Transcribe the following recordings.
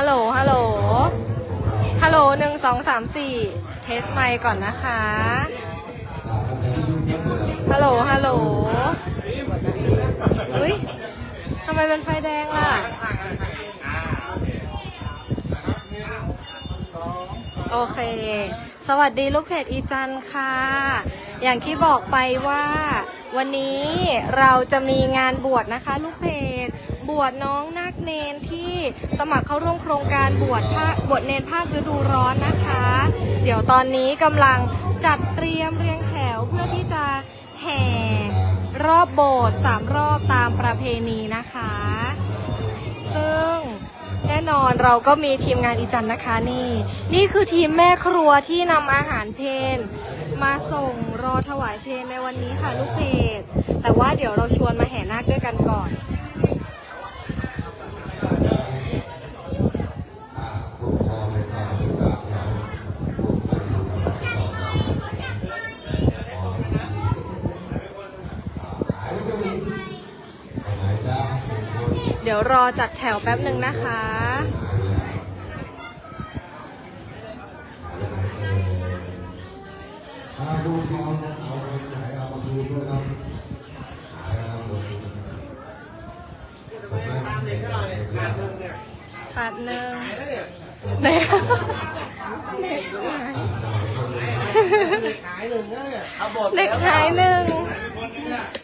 ฮัลโหล ฮัลโหล ฮัลโหลหนึ่งสองสามสี่เทสไมค์ก่อนนะคะ ฮัลโหล ฮัลโหลอุ้ยทำไมเป็นไฟแดงล่ะ โอเค สวัสดีลูกเพจอีจันค่ะ อย่างที่บอกไปว่า วันนี้เราจะมีงานบวชนะคะ ลูกเพจ บวชน้องนาคเนนที่สมัครเข้าร่วมโครงการบวชภาคบวชเนนภาคฤดูร้อนนะคะ เดี๋ยวตอนนี้กำลังจัดเตรียมเรียงแถวเพื่อที่จะแห่รอบโบสถ์สามรอบตามประเพณีนะคะ ซึ่งแน่นอนเราก็มีทีมงานอีจันนะคะนี่ นี่คือทีมแม่ครัวที่นำอาหารเพนมาส่งรอถวายเพนในวันนี้ค่ะลูกเพจแต่ว่าเดี๋ยวเราชวนมาแห่นาคด้วยกันก่อน ดี๋ยวรอจัดแถวแป๊บหนึ่งนะคะถ้าดูทองเอาไปไหนเอามาคืนด้วยครับขายนะครับผมผมไม่ตามเด็กก็เลยขาดเงินเนี่ยขาดหนึ่งแล้วเนี่ยไหนขายหนึ่งเนี่ยเอาบทเด็กหายหนึ่ง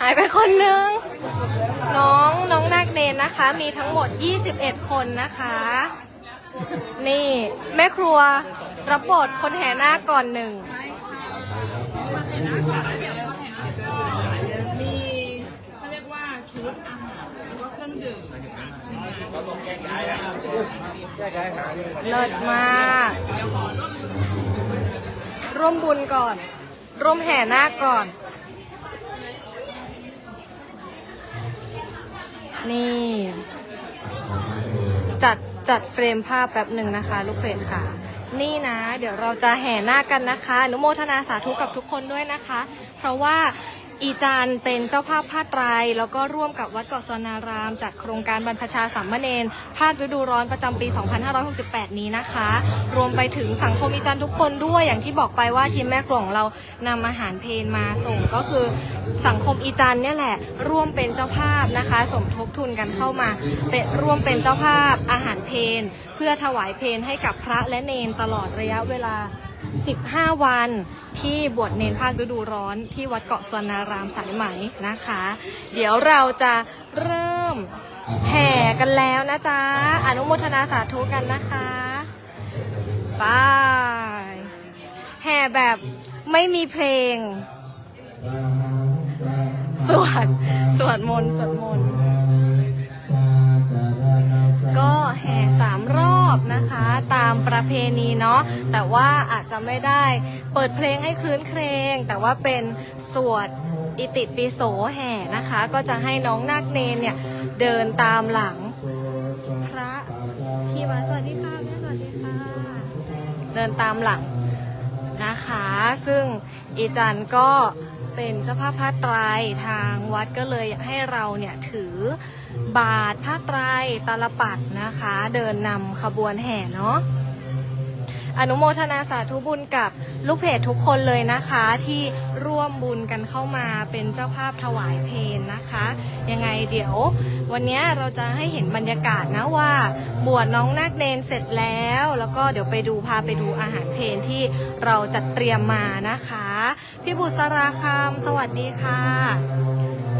หายไปคนหนึ่งน้องน้อง นนะคะมีทั้งหมด 21 คนนะคะ นี่แม่ครัวรับบทคนแห่นาก่อนหนึ่งมีเขาเรียกว่าชุดอาหารแล้วก็เครื่องดื่มเลิศมาก ร่วมบุญก่อน ร่วมแห่นาก่อน นี่ จัดจัดเฟรมภาพแป๊บหนึ่งนะคะ ลูกเพจค่ะ นี่นะ เดี๋ยวเราจะแห่หน้ากันนะคะอนุโมทนาสาธุกับทุกคนด้วยนะคะ เพราะว่า อีจานเป็นเจ้าภาพผ้าไตร แล้วก็ร่วมกับวัดเกาะสวนาราม จัดโครงการบรรพชาสามเณรภาคฤดูร้อนประจำปี 2568 นี้นะคะ รวมไปถึงสังคมอีจันทุกคนด้วยอย่างที่บอกไปว่าทีมแม่ครัวของเรานำอาหารเพนมาส่งก็คือสังคมอีจันเนี่ยแหละ ร่วมเป็นเจ้าภาพนะคะ สมทบทุนกันเข้ามาเป็นร่วมเป็นเจ้าภาพอาหารเพนเพื่อถวายเพนให้กับพระและเนนตลอดระยะเวลา 15 วันที่บวชเนนภาคฤดูร้อนที่วัดเกาะสวนนารามสายไหมนะคะ เดี๋ยวเราจะเริ่มแห่กันแล้วนะจ๊ะ อนุโมทนาสาธุกันนะคะไปแห่แบบไม่มีเพลง สวด สวดมนต์สวดมนต์ ก็แห่สามรอบนะคะ ตามประเพณีเนาะแต่ว่าอาจจะไม่ได้เปิดเพลงให้คลื้นเครงแต่ว่าเป็นสวดอิติปิโสแห่นะคะ ก็จะให้น้องนาคเนนเนี่ยเดินตามหลังพระที่วัดสวัสดีค่ะแม่สวัสดีค่ะเดินตามหลังนะคะ ซึ่งอีจันก็เป็นเจ้าภาพผ้าไตรทางวัดก็เลยให้เราเนี่ยถือ บาทผ้าไตรตาลปัดนะคะ เดินนำขบวนแห่เนาะอนุโมทนาสาธุบุญกับลูกเพจทุกคนเลยนะคะ ที่ร่วมบุญกันเข้ามาเป็นเจ้าภาพถวายเพลงนะคะ ยังไงเดี๋ยว วันนี้เราจะให้เห็นบรรยากาศนะว่า บวชน้องนาคเนนเสร็จแล้ว แล้วก็เดี๋ยวไปดูพาไปดูอาหารเพลงที่เราจัดเตรียมมานะคะ พี่บุษราคำสวัสดีค่ะ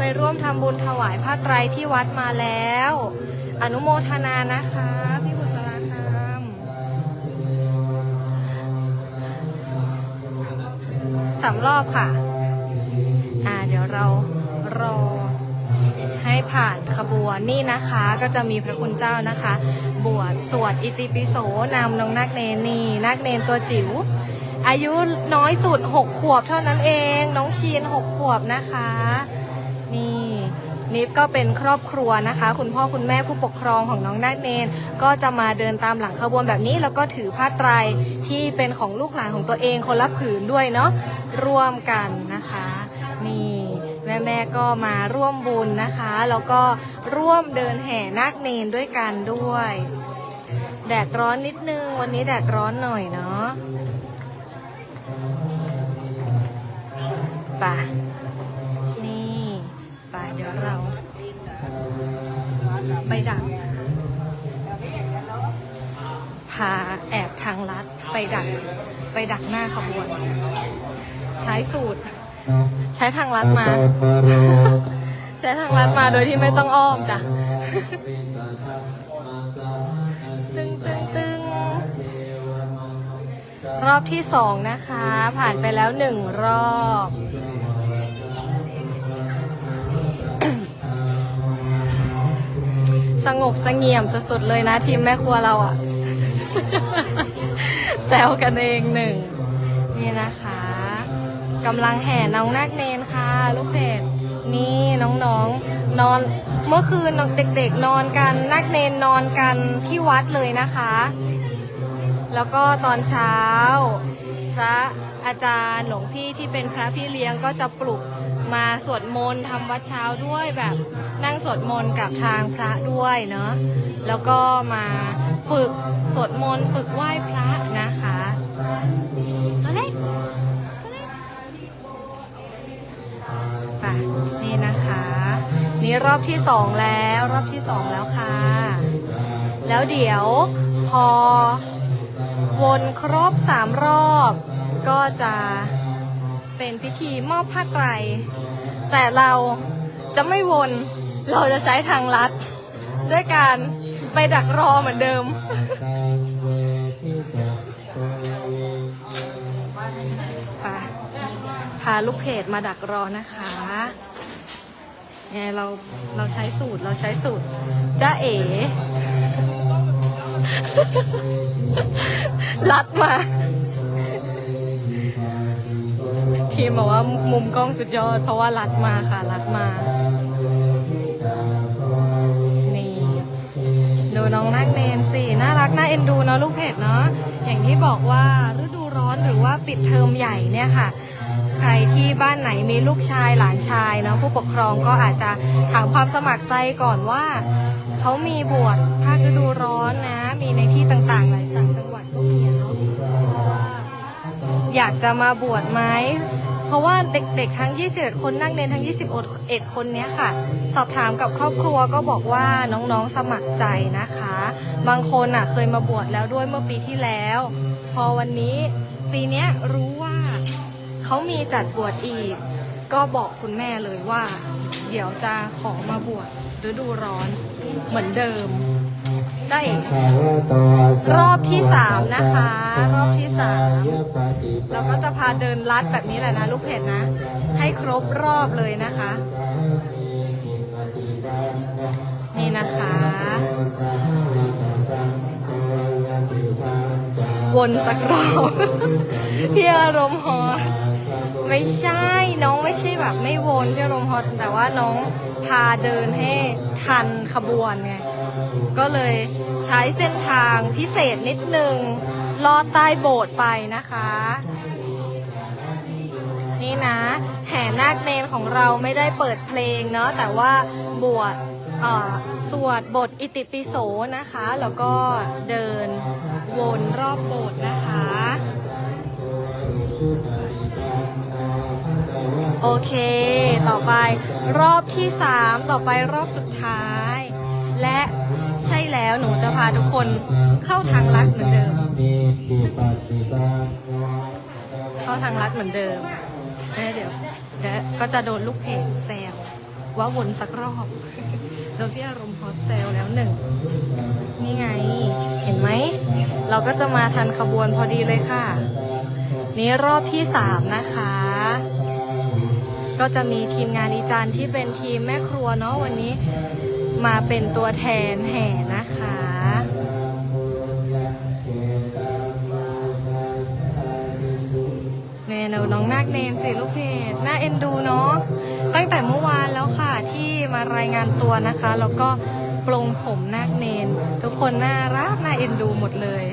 ไปร่วมทำบุญถวายผ้าไตรที่วัดมาแล้ว อนุโมทนานะคะ พี่บุษราคำสามรอบค่ะ อ่าเดี๋ยวเรารอให้ผ่านขบวนนี่นะคะก็จะมีพระคุณเจ้านะคะ บวชสวดอิติปิโสนำน้องนักเนนนี่นักเนนตัวจิ๋วอายุน้อยสุดหกขวบเท่านั้นเอง น้องชีนหกขวบนะคะ นี่นิฟก็เป็นครอบครัวนะคะ คุณพ่อคุณแม่ผู้ปกครองของน้องนาคเนน ก็จะมาเดินตามหลังขบวนแบบนี้ แล้วก็ถือผ้าไตรที่เป็นของลูกหลานของตัวเองคนละผืนด้วยเนาะร่วมกันนะคะนี่แม่แม่ก็มาร่วมบุญนะคะ แล้วก็ร่วมเดินแห่นาคเนนด้วยกันด้วย แดดร้อนนิดนึง วันนี้แดดร้อนหน่อยเนาะไป่ะ ดี๋ยวเราไปดักพาแอบทางลัดไปดักไปดักหน้าขบวน ใช้สูตร ใช้ทางลัดมา ใช้ทางลัดมาโดยที่ไม่ต้องอ้อมจ้ะตึงตึงตึงรอบที่สองนะคะ ผ่านไปแล้วหนึ่งรอบ สงบสงเงี่ยมสุดๆเลยนะ ทีมแม่ครัวเราอะแซวกันเองหนึ่ง นี่นะคะกำลังแห่น้องนาคเนนค่ะ ลูกเพจนี่น้องๆนอนเมื่อคืนเด็กๆนอนกันนาคเนนนอนกันที่วัดเลยนะคะ แล้วก็ตอนเช้า พระอาจารย์หลวงพี่ที่เป็นพระพี่เลี้ยงก็จะปลุก มาสวดมนต์ทำวัดเช้าด้วยแบบนั่งสวดมนต์กับทางพระด้วยเนาะแล้วก็มาฝึกสวดมนต์ฝึกไหว้พระนะคะตัวเล็กตัวเล็กไปนี่นะคะ นี่รอบที่สองแล้วรอบที่สองแล้วค่ะ แล้วเดี๋ยวพอวนครบสามรอบก็จะ เป็นพิธีมอบผ้าไตร แต่เราจะไม่วน เราจะใช้ทางลัด ด้วยการไปดักรอเหมือนเดิม ไปพาลูกเพจมาดักรอนะคะไงเราเราใช้สูตรเราใช้สูตรจ้าเอ๋ลัดมา ทีมบอกว่ามุมกล้องสุดยอด เพราะว่าลัดมาค่ะลัดมา นี่ ดูน้องนักเนนสิน่ารักน่าเอ็นดูเนาะลูกเพจเนาะอย่างที่บอกว่าฤดูร้อนหรือว่าปิดเทอมใหญ่เนี่ยค่ะ ใครที่บ้านไหนมีลูกชายหลานชายเนาะผู้ปกครองก็อาจจะถามความสมัครใจก่อนว่าเขามีบวชภาคฤดูร้อนนะ มีในที่ต่างๆหลายต่างจังหวัดก็มีเนาะอยากจะมาบวชไหม เพราะว่าเด็กๆทั้ง 21 คนนั่งเรียนทั้ง 21 คนเนี้ยค่ะ สอบถามกับครอบครัวก็บอกว่าน้องๆสมัครใจนะคะ บางคนอะเคยมาบวชแล้วด้วยเมื่อปีที่แล้ว พอวันนี้ปีเนี้ยรู้ว่าเขามีจัดบวชอีก ก็บอกคุณแม่เลยว่า เดี๋ยวจะขอมาบวชฤดูร้อนเหมือนเดิม ได้รอบที่สามนะคะ รอบที่สามเราก็จะพาเดินลัดแบบนี้แหละนะลูกเพจนะ ให้ครบรอบเลยนะคะ นี่นะคะวนสักรอบพี่อารมณ์ฮอตไม่ใช่น้องไม่ใช่แบบไม่วนพี่อารมณ์ฮอตแต่ว่าน้องพาเดินให้ทันขบวนไงก็เลยใช้เส้นทางพิเศษนิดนึงลอดใต้โบสถ์ไปนะคะ นี่นะ แห่นาคเนนของเราไม่ได้เปิดเพลงเนาะแต่ว่าบวชอ่อสวดบทอิติปิโสนะคะ แล้วก็เดินวนรอบโบสถ์นะคะ โอเค ต่อไปรอบที่ 3 ต่อไปรอบสุดท้าย และ ใช่แล้วหนูจะพาทุกคนเข้าทางลัดเหมือนเดิม เข้าทางลัดเหมือนเดิมแล้วเดี๋ยวเดี๋ยวก็จะโดนลูกเพจแซวว่าวนสักรอบโดนพี่อารมณ์ฮอตแซวแล้วหนึ่งนี่ไง เห็นไหม เราก็จะมาทันขบวนพอดีเลยค่ะ นี่รอบที่สามนะคะ ก็จะมีทีมงานอีจานที่เป็นทีมแม่ครัวเนาะวันนี้ มาเป็นตัวแทนแห่นะคะเมนูน้องนาคเนมสิลูกเพจน่าเอ็นดูเนาะตั้งแต่เมื่อวานแล้วค่ะที่มารายงานตัวนะคะ แล้วก็ปลงผมนาคเนน ทุกคนน่ารักน่าเอ็นดูหมดเลย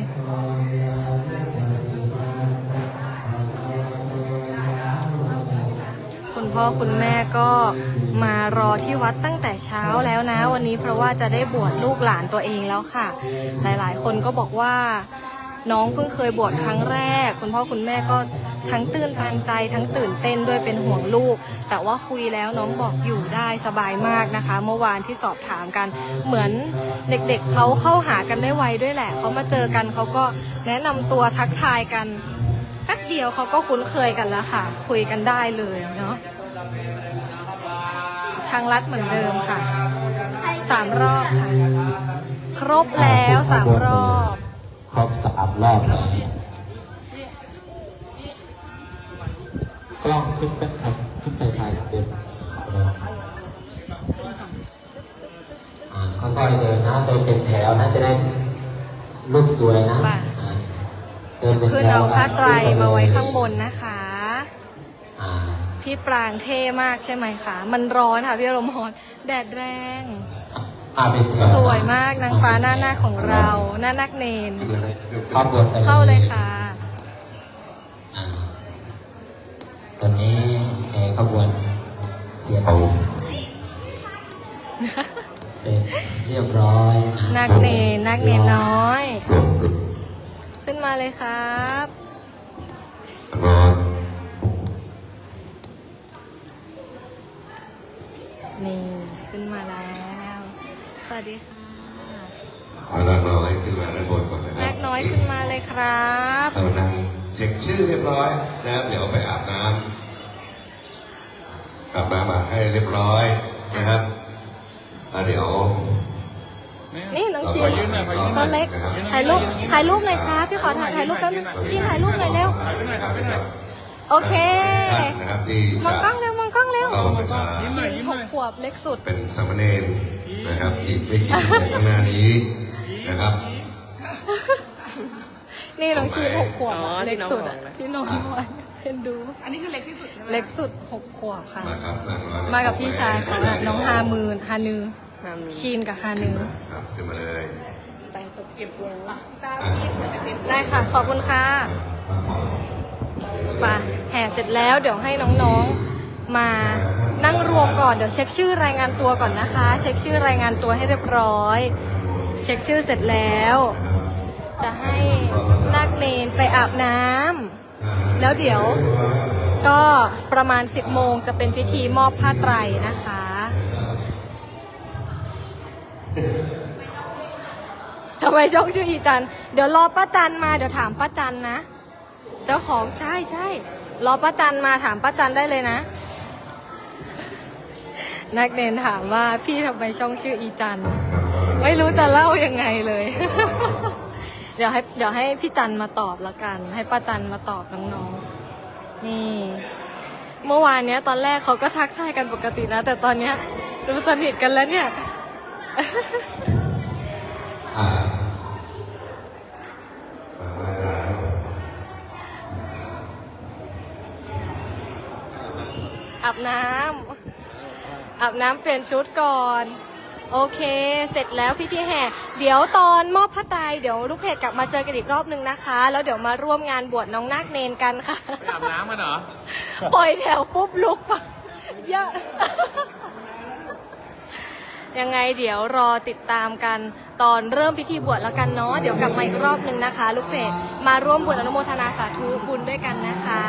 คุณคุณพ่อคุณแม่ก็ มารอที่วัดตั้งแต่เช้าแล้วนะ วันนี้เพราะว่าจะได้บวชลูกหลานตัวเองแล้วค่ะ หลายๆ คนก็บอกว่าน้องเพิ่งเคยบวชครั้งแรก คุณพ่อคุณแม่ก็ทั้งตื่นตันใจทั้งตื่นเต้นด้วยเป็นห่วงลูก แต่ว่าคุยแล้วน้องบอกอยู่ได้สบายมากนะคะ เมื่อวานที่สอบถามกัน เหมือนเด็กๆเขาเข้าหากันได้ไวด้วยแหละเขามาเจอกันเขาก็แนะนำตัวทักทายกันแป๊บเดียวเขาก็คุ้นเคยกันแล้วค่ะ คุยกันได้เลยเนาะ ทางลัดเหมือนเดิมค่ะสามรอบค่ะ ครบแล้วสามรอบ ครบสามรอบแล้วกล้องขึ้นไปครับขึ้นไปถ่ายเต็มอ่าค่อยๆเดินนะเดินเป็นแถวนะจะได้รูปสวยนะไปอ่าเดินเป็นแถวขึ้นเอาผ้าไตรมาไว้ข้างบนนะคะ อ่า พี่ปรางเท่มากใช่ไหมคะ มันร้อนค่ะพี่อรมพรแดดแรงอ่าเป็นแถวสวยมากนางฟ้าหน้าหน้าของเรา หน้านักเนน เข้าบนไปเข้าเลยค่ะอ่าตอนนี้ในขบวนเสียงเสร็จเรียบร้อยอะนักเนนนักเนนน้อย ขึ้นมาเลยครับ นี่ขึ้นมาแล้วสวัสดีค่ะเอาละเราให้ขึ้นมาด้านบนก่อนนะคนัรับกน้อยขึ้นมาเลยครับเรานั่งเช็คชื่อเรียบร้อยนะครับเดี๋ยวไปอาบน้ำอาบน้ำมาให้เรียบร้อยนะครับแล้วเดี๋ยวนี่น้องเราชิก็นยืนหน่อยขอยืนหน่ตัอวยเล็กนะครับถ่ายรูปถ่ายรูปหน่อยครับพี่ขอถ่ายถ่ายรูปแป๊บนึงชินถ่ายรูปหน่อยเร็วนะครับนะครับโอเคท่านนะครับที่มองจะกล้องเร็วมอ งกล้องเร็วเข้ามาประชาชินหกขวบเล็กสุด เป็นสามเณรนะครับ อีกไม่กี่ชั่วโมงข้างหน้านี้นะครับ นี่น้องชินหกขวบอะเล็กสุดอะที่น้องไว้เห็นดู อันนี้คือเล็กที่สุดใช่ไหมเล็กสุดหกขวบค่ะ มาครับนั่งรอมากับพี่ชายเขาอะน้องฮามืนฮานือชีนกับฮานือครับขึ้นมาเลยแต่ตกเก็บเลยว่ะได้ค่ะ ขอบคุณค่ะไปแห่เสร็จแล้วเดี๋ยวให้น้องๆ มานั่งรวมก่อนเดี๋ยวเช็คชื่อรายงานตัวก่อนนะคะ เช็คชื่อรายงานตัวให้เรียบร้อย เช็คชื่อเสร็จแล้ว จะให้นักเนนไปอาบน้ำแล้วเดี๋ยวก็ประมาณ 10 โมงจะเป็นพิธีมอบผ้าไตรนะคะ ทำไมช่องชื่ออีจัน เดี๋ยวรอป้าจันมาเดี๋ยวถามป้าจันนะ เจ้าของใช่ใช่รอป้าจันมาถามป้าจันได้เลยนะ นักเรียนถามว่าพี่ทำไมช่องชื่ออีจัน ไม่รู้จะเล่ายังไงเลย เดี๋ยวให้เดี๋ยวให้พี่จันมาตอบละกัน ให้ป้าจันมาตอบน้องๆนี่ เมื่อวานเนี้ย ตอนแรกเขาก็ทักทายกันปกตินะ แต่ตอนเนี้ยดูสนิทกันแล้วเนี่ย อ่าอาบน้ำ อาบน้ำเปลี่ยนชุดก่อน โอเค เสร็จแล้วพิธีแห่ เดี๋ยวตอนมอบผ้าไตรเดี๋ยวลูกเพจกลับมาเจอกันอีกรอบนึงนะคะ แล้วเดี๋ยวมาร่วมงานบวชน้องนาคเนนกันค่ะ ไปอาบน้ำกันเหรอ ปล่อยแถวปุ๊บลุกปะเยอะ ยังไงเดี๋ยวรอติดตามกันตอนเริ่มพิธีบวชแล้วกันเนาะ เดี๋ยวกลับมาอีกรอบนึงนะคะ ลูกเพจมาร่วมบวชอนุโมทนาสาธุบุญด้วยกันนะคะ